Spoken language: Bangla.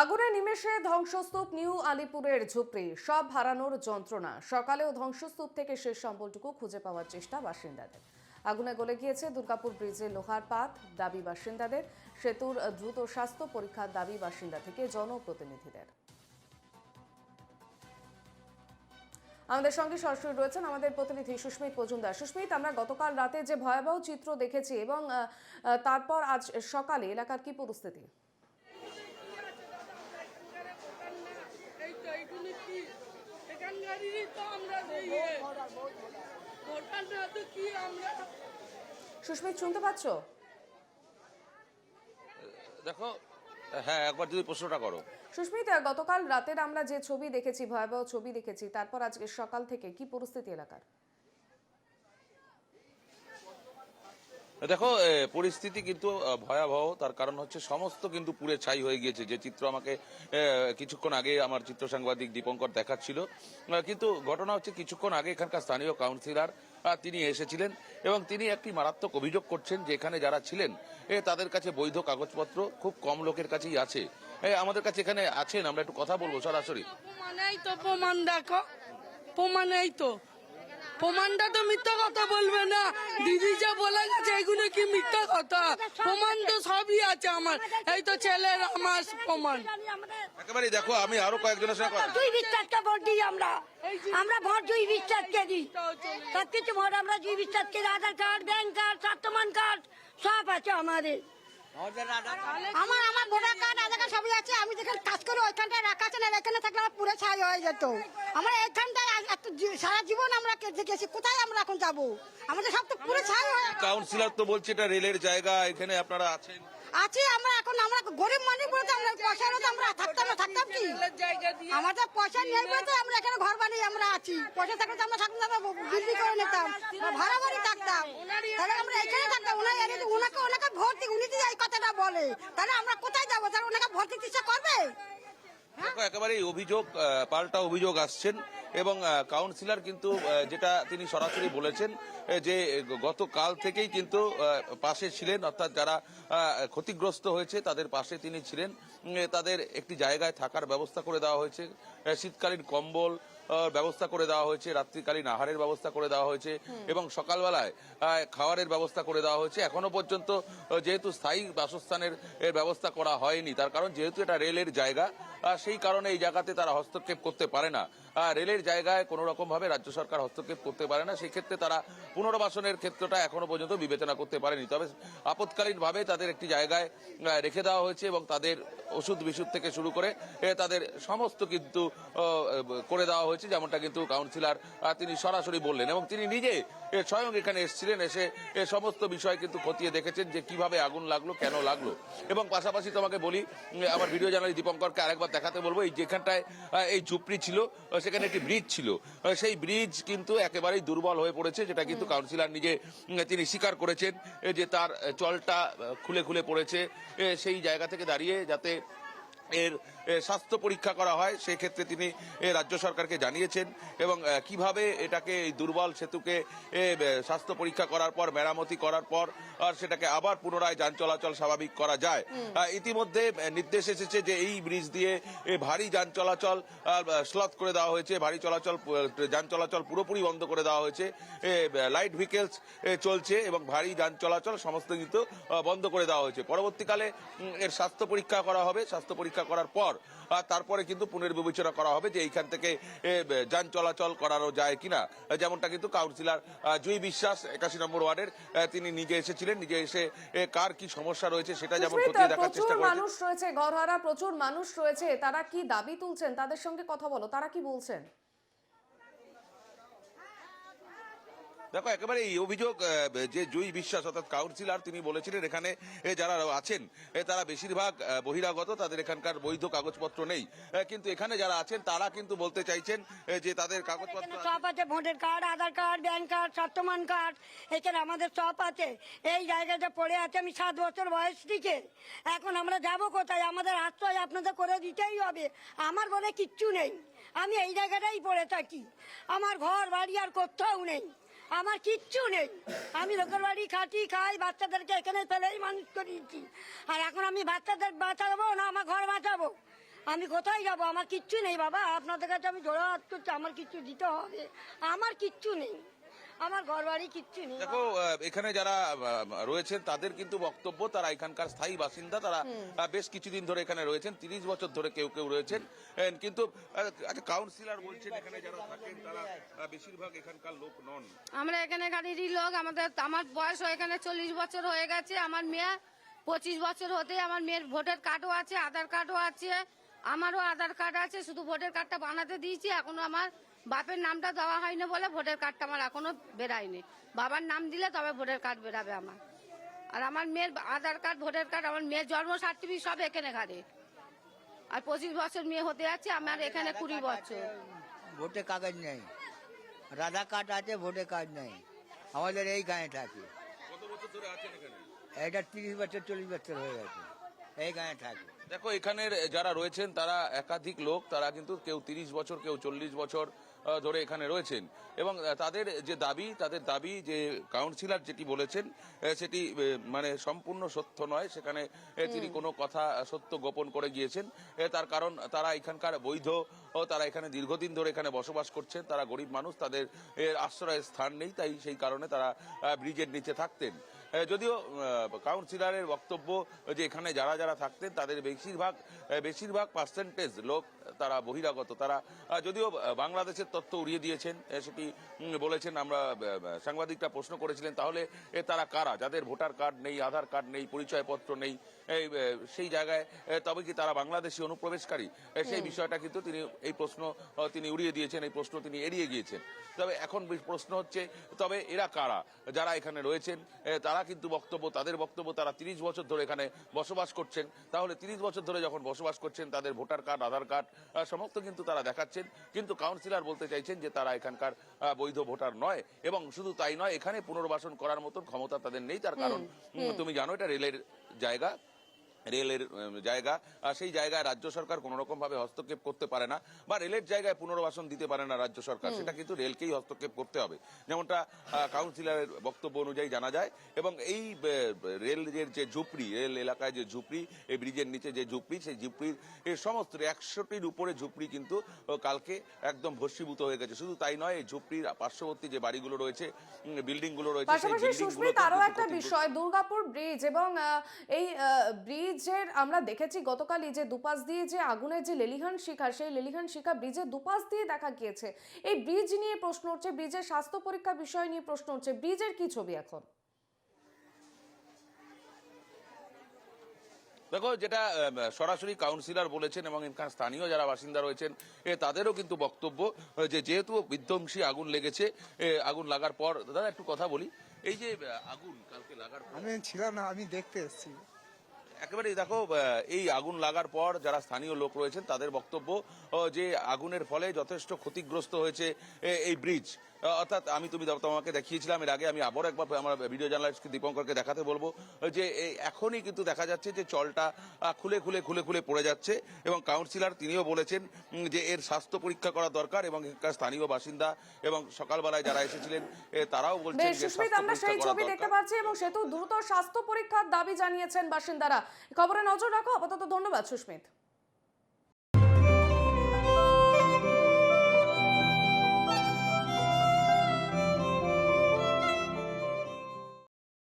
আগুনে নিমেষে ধ্বংসস্তূপ নিউ আলিপুরের ঝুপড়ি, সব হারানোর যন্ত্রণা। সকালেও ধ্বংসস্তূপ থেকে শেষ সম্বলটুকু খুঁজে পাওয়ার চেষ্টা বাসিন্দাদের। আগুনে গলে গিয়েছে দুর্গাপুর ব্রিজে লোহার পাত, দাবি বাসিন্দাদের। সেতুর দ্রুত স্বাস্থ্য পরীক্ষার দাবি বাসিন্দা থেকে জনপ্রতিনিধিদের। আমাদের সঙ্গে সরাসরি রয়েছেন আমাদের প্রতিনিধি সুস্মিত মজুমদার। সুস্মিত, আমরা গতকাল রাতে যে ভয়াবহ চিত্র দেখেছি এবং তারপর আজ সকালে এলাকার কি পরিস্থিতি এই তো এইগুলো কি এখানকারই তো আমরা দিয়ে ভোটার না তো কি আমরা সুস্মিত শুনতে পাচ্ছ? দেখো হ্যাঁ একবার যদি প্রশ্নটা করো। সুস্মিত গতকাল রাতের আমরা যে ছবি দেখেছি ভয়াবহ ছবি দেখেছি তারপর আজকে সকাল থেকে কি পরিস্থিতি এলাকার? দেখো পরিস্থিতি কিন্তু ভয়াবহ। তার কারণ হচ্ছে সমস্ত কিন্তু পুরে ছাই হয়ে গিয়েছে। যে চিত্র আমাকে কিছুক্ষণ আগে আমার চিত্র সাংবাদিক দীপঙ্কর দেখাচ্ছিল। কিন্তু ঘটনা হচ্ছে কিছুক্ষণ আগে এখানকার স্থানীয় কাউন্সিলর তিনি এসেছিলেন এবং তিনি একটি মারাত্মক অভিযোগ করছেন যে এখানে যারা ছিলেন তাদের কাছে বৈধ কাগজপত্র খুব কম লোকের কাছেই আছে। আমাদের কাছে এখানে আছেন, আমরা একটু কথা বলব সরাসরি। প্রমাণ তো, প্রমাণ দেখো। প্রমাণ তো। প্রমাণটা তো মিথ্যা কথা বলবে না। দিদি যা বলে গেছে এগুলো কি মিথ্যা কথা? প্রমাণ তো সবই আছে আমার। এই তো ছেলের আমার প্রমাণ। একেবারে দেখো আমি আরও কয়েকজনের সঙ্গে কথা- দুই বিশ্বাসকে ভোট দিই আমরা। আমরা ভোট দুই বিশ্বাসকে দিই। সব কিছু ভোট আমরা দুই বিশ্বাসকে আধার কার্ড ব্যাংক কার্ড স্বাস্থ্যমান কার্ড সব আছে আমাদের। আমার আমার ভোটার কার্ড আধার কার্ড সবই আছে। আমি যেখানে কাজ করি ওইখানটায় রাখা আছে না এখানে থাকলে আমার পুরো ছাই হয়ে যেত। আমরা এখানটায় এত সারা জীবন আমরা কে- দেখেছি কোথায় আমরা এখন যাব? আমাদের সব তো পুরো ছাই হয়ে কাউন্সিলর তো বলছে এটা রেলের জায়গা এখানে আপনারা আছেন। আছি আমরা এখন আমরা গরিব মানুষ বলে তো আমরা পয়সা হলে তো আমরা থাকতাম না থাকতাম কি? আমাদের পয়সা নেই বলে তো আমরা এখানে ঘর বানিয়ে আমরা আছি। পয়সা থাকলে তো আমরা থাকতাম না বিক্রি করে নিতাম বা ভাড়া বাড়ি থাকতাম। তাহলে আমরা এখানে থাকতাম ওনার এনে- ওনাকে ওনাকে দিই উনি যদি এই কথাটা বলে। তাহলে আমরা কোথায় যাব? তাহলে ওনাকে দিতে ইচ্ছা করবে? দেখো একেবারে এই অভিযোগ আহ, পাল্টা অভিযোগ আসছেন। এবং কাউন্সিলর কিন্তু যেটা তিনি সরাসরি বলেছেন যে গতকাল থেকেই কিন্তু পাশে ছিলেন অর্থাৎ যারা ক্ষতিগ্রস্ত হয়েছে তাদের পাশে তিনি ছিলেন। তাদের একটি জায়গায় থাকার ব্যবস্থা করে দেওয়া হয়েছে। শীতকালীন কম্বল ব্যবস্থা করে দেওয়া হয়েছে রাত্রিকালীন আহারের ব্যবস্থা করে দেওয়া হয়েছে এবং সকালবেলায় খাওয়ারের ব্যবস্থা করে দেওয়া হয়েছে। এখনও পর্যন্ত যেহেতু স্থায়ী বাসস্থানের ব্যবস্থা করা হয়নি তার কারণ যেহেতু এটা রেলের জায়গা সেই কারণে এই জায়গাতে তারা হস্তক্ষেপ করতে পারে না। রেলের জায়গায় কোনো রকম ভাবে রাজ্য সরকার হস্তক্ষেপ করতে পারে না, সেক্ষেত্রে তারা পুনর্বাসনের ক্ষেত্রটা এখনও পর্যন্ত বিবেচনা করতে পারেনি। তবে আপৎকালীন ভাবে তাদের একটি জায়গায় রেখে দেওয়া হয়েছে এবং তাদের ওষুধ বিশুদ্ধ থেকে শুরু করে তাদের সমস্ত কিন্তু করে দেওয়া হয়েছে, যেমনটা কিন্তু কাউন্সিলর তিনি সরাসরি বললেন এবং তিনি নিজে স্বয়ং এখানে এসেছিলেন, এসে, এ, সমস্ত বিষয় কিন্তু খতিয়ে দেখেছেন যে কীভাবে আগুন লাগল, কেন লাগল। এবং পাশাপাশি তোমাকে বলি আমার ভিডিও জার্নালিস্ট দীপঙ্করকে আরেকবার দেখাতে বলব এই যেখানটায় এই ঝুপড়ি ছিল সেখানে একটি ব্রিজ ছিল। সেই ব্রিজ কিন্তু একেবারেই দুর্বল হয়ে পড়েছে যেটা কিন্তু কাউন্সিলর নিজে তিনি স্বীকার করেছেন যে তার চলটা খুলে খুলে পড়েছে সেই জায়গা থেকে দাঁড়িয়ে যাতে এর স্বাস্থ্য পরীক্ষা করা হয় সেক্ষেত্রে তিনি রাজ্য সরকারকে জানিয়েছেন এবং কীভাবে এটাকে এই দুর্বল সেতুকে স্বাস্থ্য পরীক্ষা করার পর মেরামতি করার পর আর সেটাকে আবার পুনরায় যান চলাচল স্বাভাবিক করা যায়। ইতিমধ্যে নির্দেশ এসেছে যে এই ব্রিজ দিয়ে ভারী যান চলাচল স্লথ করে দেওয়া হয়েছে ভারী চলাচল যান চলাচল পুরোপুরি বন্ধ করে দেওয়া হয়েছে লাইট ভেহিকেলস চলছে এবং ভারী যান চলাচল সমস্ত কিন্তু বন্ধ করে দেওয়া হয়েছে। পরবর্তীকালে এর স্বাস্থ্য পরীক্ষা করা হবে স্বাস্থ্য পরীক্ষা করার পর আর তারপরে কিন্তু পুনর্বিবেচনা করা হবে যে এইখান থেকে যান চলাচল করানো যায় কিনা। যেমনটা কিন্তু কাউন্সিলর জুই বিশ্বাস একাশি নম্বর ওয়ার্ডের তিনি নিজে এসেছিলেন নিজে এসে কার কি সমস্যা রয়েছে সেটা যেমন খতিয়ে দেখার চেষ্টা প্রচুর করেছেন। মানুষ রয়েছে ঘরহারা প্রচুর মানুষ রয়েছে তারা কি দাবি তুলছেন? তাদের সঙ্গে কথা বলো তারা কি বলছেন? দেখো একেবারে এই অভিযোগ যে জুই বিশ্বাস অর্থাৎ কাউন্সিলার তিনি বলেছিলেন এখানে এ, যারা আছেন এ, তারা বেশিরভাগ বহিরাগত তাদের এখানকার বৈধ কাগজপত্র নেই। কিন্তু এখানে যারা আছেন তারা কিন্তু বলতে চাইছেন যে তাদের কাগজপত্র সব আছে? ভোটের card Aadhaar card bank card স্বাস্থ্যমান card এখানে আমাদের সব আছে। এই জায়গাটা পড়ে আছে আমি সাত বছর বয়স থেকে। এখন আমরা যাব কোথায়? আমাদের আশ্রয় আপনাদের করে দিতেই হবে। আমার বলে কিচ্ছু নেই। আমি এই জায়গাটাই পড়ে থাকি। আমার ঘর বাড়ি আর কোথাও নেই। আমার কিচ্ছু নেই। আমি লোকের বাড়ি খাটি, খাই, বাচ্চাদেরকে এখানে ফেলেই মানুষ করিয়েছি। আর এখন আমি বাচ্চাদের বাঁচাবো না, আমার ঘর বাঁচাবো? আমি কোথায় যাব? আমার কিচ্ছু নেই বাবা। আপনাদের কাছে আমি জোড়া হাত করছি, আমার কিচ্ছু দিতে হবে। আমার কিচ্ছু নেই। আমার ঘর বাড়ি কিচ্ছু নেই দেখো এখানে যারা রয়েছেন তাদের কিন্তু বক্তব্য তারা এখানকার স্থায়ী বাসিন্দা তারা বেশ কিছুদিন ধরে এখানে রয়েছেন তিরিশ বছর ধরে কেউ কেউ রয়েছেন। কিন্তু কাউন্সিলর বলছেন এখানে যারা থাকেন তারা বেশিরভাগ এখানকার লোক নন। আমরা এখানে গাড়িরই লোক আমাদের আমার বয়স এখানে চল্লিশ বছর হয়ে গেছে আমার মেয়ে পঁচিশ বছর হতে আমার মেয়ের ভোটার কার্ডও আছে আধার কার্ডও আছে আমারও আধার কার্ড আছে শুধু ভোটার কার্ডটা বানাতে দিয়েছি এখনও আমার বাপের নামটা দেওয়া হয়নি বলে ভোটার কার্ডটা আমার এখনও বেরায়নি। বাবার নাম দিলে তবে ভোটার কার্ড বেরাবে আমার। আর আমার মেয়ের আধার কার্ড ভোটার কার্ড আমার মেয়ের জন্ম সার্টিফিকেট সব এখানে ঘাড়ে আর পঁচিশ বছর মেয়ে হতে যাচ্ছে আমার এখানে কুড়ি বছর। ভোটের কাগজ নেই। রাধা কার্ড আছে ভোটের কার্ড নেই। আমাদের এই গায়ে থাকে। কত বছর ধরে আছেন এখানে? এটা তিরিশ বছর চল্লিশ বছর হয়ে গেছে। এই গায়ে থাকে। দেখো এখানের যারা রয়েছেন তারা একাধিক লোক তারা কিন্তু কেউ তিরিশ বছর কেউ চল্লিশ বছর ধরে এখানে রয়েছেন। এবং তাদের যে দাবি তাদের দাবি যে কাউন্সিলর যেটি বলেছেন সেটি মানে সম্পূর্ণ সত্য নয়। সেখানে তিনি কোনো কথা সত্য গোপন করে গিয়েছেন। তার কারণ তারা এখানকার বৈধ তারা এখানে দীর্ঘদিন ধরে এখানে বসবাস করছেন। তারা গরিব মানুষ তাদের আশ্রয়ের স্থান নেই তাই সেই কারণে তারা ব্রিজের নিচে থাকতেন। যদিও কাউন্সিলরের বক্তব্য যে এখানে যারা যারা থাকতেন তাদের বেশিরভাগ বেশিরভাগ পার্সেন্টেজ লোক তারা বহিরাগত। তারা যদিও বাংলাদেশের তথ্য উড়িয়ে দিয়েছেন সেটি বলেছেন আমরা সাংবাদিকরা প্রশ্ন করেছিলেন তাহলে এ তারা কারা? যাদের ভোটার কার্ড নেই আধার কার্ড নেই পরিচয়পত্র নেই সেই জায়গায় তবে কি তারা বাংলাদেশি অনুপ্রবেশকারী? সেই বিষয়টা কিন্তু তিনি এই প্রশ্ন তিনি উড়িয়ে দিয়েছেন এই প্রশ্ন তিনি এড়িয়ে গিয়েছেন। তবে এখন প্রশ্ন হচ্ছে তবে এরা কারা? যারা এখানে রয়েছেন তারা কিন্তু বক্তব্য তাদের বক্তব্য তারা তিরিশ বছর ধরে এখানে বসবাস করছেন। তাহলে তিরিশ বছর ধরে যখন বসবাস করছেন তাদের ভোটার কার্ড আধার কার্ড সমস্ত কিন্তু তারা দেখাচ্ছেন। কিন্তু কাউন্সিলর বলতে চাইছেন যে তারা এখানকার বৈধ ভোটার নয় এবং শুধু তাই নয় এখানে পুনর্বাসন করার মতন ক্ষমতা তাদের নেই। তার কারণ তুমি জানো এটা রেলের জায়গা। রেলের জায়গা। সেই জায়গায় রাজ্য সরকার কোনো রকম ভাবে হস্তক্ষেপ করতে পারে না বা রেলের জায়গায় পুনর্বাসন দিতে পারে না রাজ্য সরকার। সেটা কিন্তু রেলকেই হস্তক্ষেপ করতে হবে। যেমনটা কাউন্সিলরের বক্তব্য অনুযায়ী জানা যায়। এবং এই রেলের যে ঝুপড়ি রেল এলাকায় যে ঝুপড়ি এই ব্রিজের নিচে যে ঝুপড়ি সেই ঝুপড়ির এই সমস্ত একশোটির উপরে ঝুপড়ি কিন্তু কালকে একদম ভস্মীভূত হয়ে গেছে। শুধু তাই নয় এই ঝুপড়ির পার্শ্ববর্তী যে বাড়িগুলো রয়েছে বিল্ডিংগুলো রয়েছে আরও একটা বিষয় দুর্গাপুর ব্রিজ এবং এই ব্রিজের আমরা দেখেছি গতকালই যে দুপাশ দিয়ে যে আগুনের যে লেলিহান শিখা সেই লেলিহান শিখা ব্রিজের দুপাশ দিয়ে দেখা গিয়েছে। এই ব্রিজ নিয়ে প্রশ্ন উঠছে ব্রিজের স্বাস্থ্য পরীক্ষা বিষয় নিয়ে প্রশ্ন উঠছে ব্রিজের কি ছবি এখন? দেখো যেটা সরাসরি কাউন্সিলর বলেছেন এবং এখানে স্থানীয় যারা বাসিন্দা রয়েছেন এ, তাদেরও কিন্তু বক্তব্য যে যেহেতু বিধ্বংসী আগুন লেগেছে আগুন লাগার পর দাদা একটু কথা বলি এই যে আগুন কালকে লাগার আমি ছিলাম না আমি দেখতে এসেছি। একেবারে দেখো এই আগুন লাগার পর যারা স্থানীয় লোক রয়েছেন, তাদের বক্তব্য যে আগুনের ফলে যথেষ্ট ক্ষতিগ্রস্ত হয়েছে এই ব্রিজ। অর্থাৎ আমি তুমি তোমাকে দেখিয়েছিলাম এর আগে আমি আবার একবার আমার ভিডিও জার্নালিস্ট দীপঙ্করকে দেখাতে বলব যে এখনই কিন্তু দেখা যাচ্ছে যে আহ, খুলে খুলে খুলে খুলে পড়ে যাচ্ছে এবং কাউন্সিলর তিনিও বলেছেন যে এর স্বাস্থ্য পরীক্ষা করা দরকার এবং এখানকার স্থানীয় বাসিন্দা এবং সকালবেলায় যারা এসেছিলেন তারাও বলছেন যে আমরা সেই ছবি দেখতে পাচ্ছি এবং সেতু দ্রুত স্বাস্থ্য পরীক্ষার দাবি জানিয়েছেন বাসিন্দারা। খবরে নজর রাখো আপাতত ধন্যবাদ সুস্মিত।